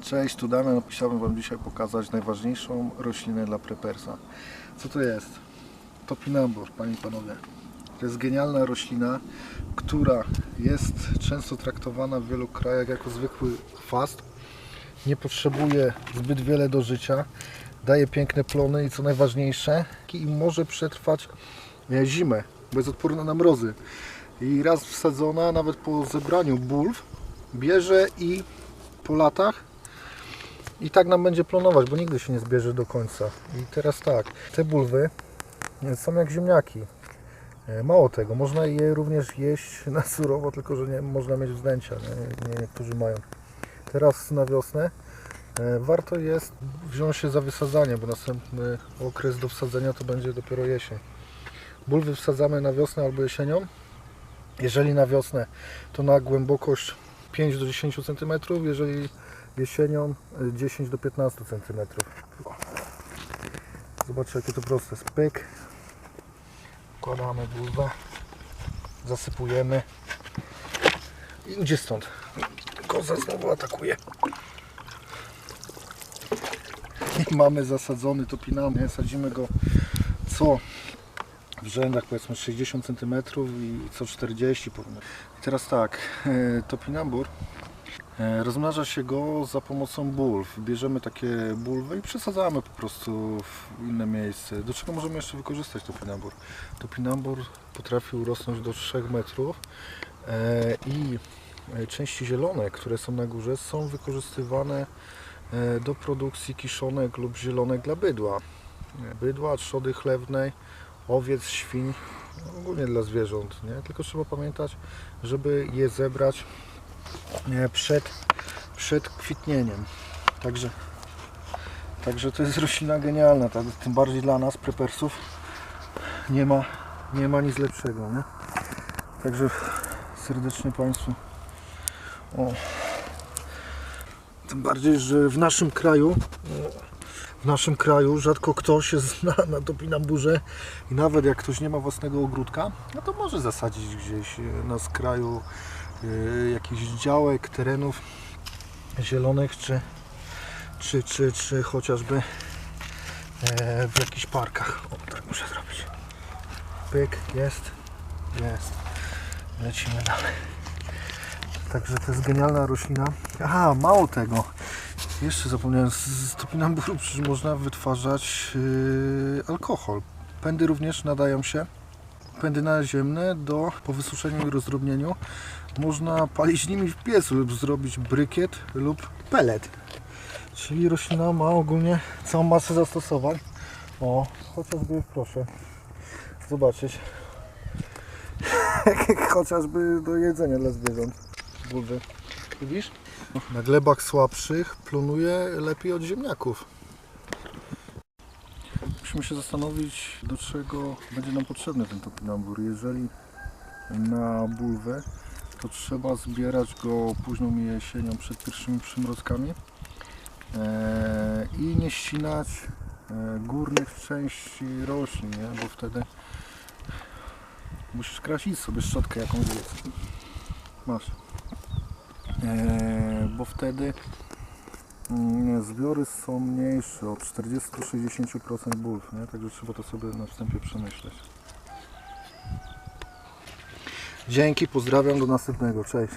Cześć, tu Damian. Chciałbym Wam dzisiaj pokazać najważniejszą roślinę dla prepersa. Co to jest? Topinambur, Panie i Panowie. To jest genialna roślina, która jest często traktowana w wielu krajach jako zwykły chwast. Nie potrzebuje zbyt wiele do życia. Daje piękne plony i co najważniejsze, i może przetrwać e, zimę, bo jest odporna na mrozy. I raz wsadzona, nawet po zebraniu bulw, bierze i po latach i tak nam będzie plonować, bo nigdy się nie zbierze do końca. I teraz tak, te bulwy są jak ziemniaki. E, Mało tego, można je również jeść na surowo, tylko że nie można mieć wzdęcia, nie, nie niektórzy mają. Teraz na wiosnę e, warto jest wziąć się za wysadzanie, bo następny okres do wsadzenia to będzie dopiero jesień. Bulwy wsadzamy na wiosnę albo jesienią. Jeżeli na wiosnę, to na głębokość 5 do 10 cm, jeżeli jesienią y, 10 do 15 cm. Zobaczcie jakie to proste. Spyk. Wkładamy bulwę. Zasypujemy. I idzie stąd. Koza znowu atakuje. I mamy zasadzony topinamy. Sadzimy go co w rzędach powiedzmy 60 cm i co 40 powinno. I teraz tak, e, topinambur e, rozmnaża się go za pomocą bulw. Bierzemy takie bulwy i przesadzamy po prostu w inne miejsce. Do czego możemy jeszcze wykorzystać topinambur? Topinambur potrafi urosnąć do 3 metrów e, i części zielone, które są na górze są wykorzystywane do produkcji kiszonek lub zielonek dla bydła. Bydła, trzody chlewnej, owiec, świń, ogólnie dla zwierząt, nie? Tylko trzeba pamiętać, żeby je zebrać przed, przed kwitnieniem. Także, także to jest roślina genialna, tak? tym bardziej dla nas, prepersów, nie ma, nie ma nic lepszego, nie? Także serdecznie Państwu o, tym bardziej, że w naszym kraju w naszym kraju rzadko kto się zna na topinamburze i nawet jak ktoś nie ma własnego ogródka, no to może zasadzić gdzieś e, na skraju e, jakichś działek, terenów zielonych, czy, czy, czy, czy chociażby e, w jakichś parkach. O, tak muszę zrobić. Pyk, jest, jest. Lecimy dalej. Także to jest genialna roślina. Aha, mało tego. Jeszcze zapomniałem, z- topinamburu przecież można wytwarzać yy, alkohol. Pędy również nadają się. Pędy naziemne do po wysuszeniu i rozdrobnieniu można palić nimi w piecu lub zrobić brykiet lub pelet. Czyli roślina ma ogólnie całą masę zastosowań. O, chociażby proszę zobaczyć. chociażby do jedzenia dla zwierząt. Bulwy. Widzisz? Na glebach słabszych plonuje lepiej od ziemniaków. Musimy się zastanowić, do czego będzie nam potrzebny ten topinambur. Jeżeli na bulwę, to trzeba zbierać go późną jesienią przed pierwszymi przymrozkami eee, i nie ścinać e, górnych części roślin, nie? bo wtedy musisz krasić sobie szczotkę jakąś. Masz. Eee, bo wtedy mm, zbiory są mniejsze, od 40 do 60% bulw, nie? także trzeba to sobie na wstępie przemyśleć. Dzięki, pozdrawiam, do następnego, cześć.